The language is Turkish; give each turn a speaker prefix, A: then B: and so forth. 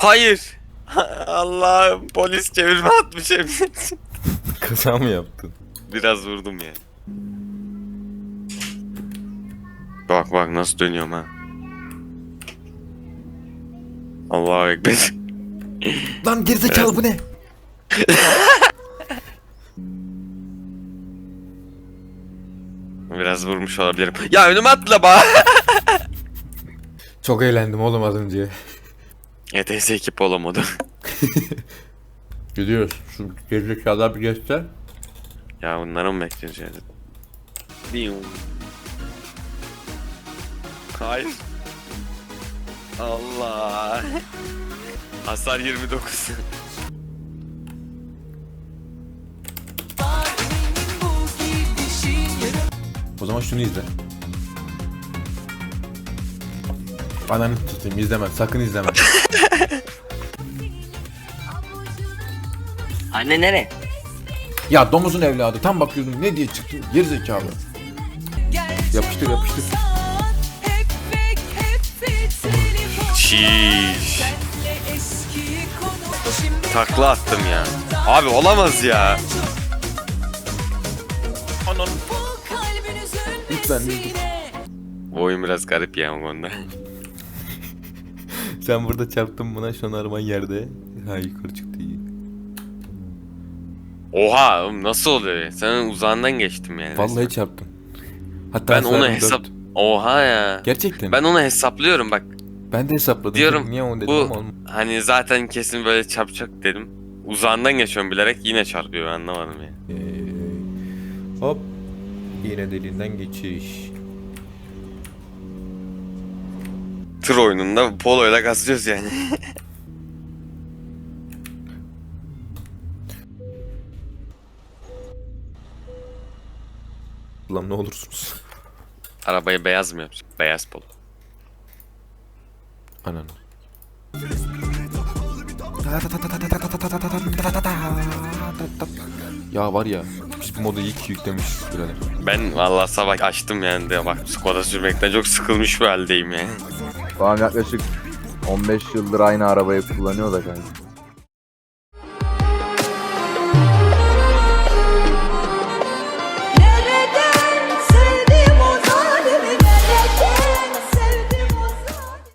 A: Hayır. Allah'ım polis çevirme atmış emniyet.
B: Kaza mı yaptın?
A: Biraz vurdum ya. Bak bak nasıl dönüyorum ha. Allahu ekber.
B: Lan gerizekalı bu ne?
A: Biraz vurmuş olabilirim. Ya önüme atla ba.
B: Çok eğlendim oğlum az önce.
A: ETS ekip olamadı.
B: Gidiyoruz. Şu gerizekalılar bir göster.
A: ya bunları mı yani? Diyum. Hayır. Allah. Hasar 29.
B: O zaman şunu izle. Ananı tutayım izleme sakın izleme.
C: Anne nere?
B: ya domuzun evladı tam bakıyordum ne diye çıktın gerizekalı. Yapıştır yapıştır.
A: Şiş. Takla attım ya. Abi olamaz ya. Anan.
B: Lütfen.
A: Bu oyun biraz garip ya o konuda.
B: Sen burada çarptın buna şu an araban yerde. Ha yukarı çıktı.
A: Oha oğlum nasıl oluyor? Sen uzağından geçtim yani.
B: Vallahi çarptım. Hatta
A: Ben onu hesap...
B: dört.
A: Oha ya.
B: Gerçekten.
A: Ben onu hesaplıyorum bak.
B: Ben de hesapladım.
A: Diyorum,
B: Niye onu dedim
A: bu-
B: ama.
A: Hani zaten kesin böyle çarpacak dedim. Uzağından geçiyorum bilerek yine çarpıyor ben anlamadım ya.
B: Ee, hop. Yine deliğinden geçiş.
A: Tır oyununda poloyla kasıyoruz yani.
B: Ulan ne olursunuz.
A: Arabayı beyaz mı yapacak? Beyaz polo.
B: Ananı. Ya var ya biz bu modu iyi ki yüklemişiz birader.
A: Ben vallahi sabah açtım yani de bak Skoda sürmekten çok sıkılmış bir haldeyim yani.
D: Babam yaklaşık 15 yıldır aynı arabayı kullanıyor da kanka.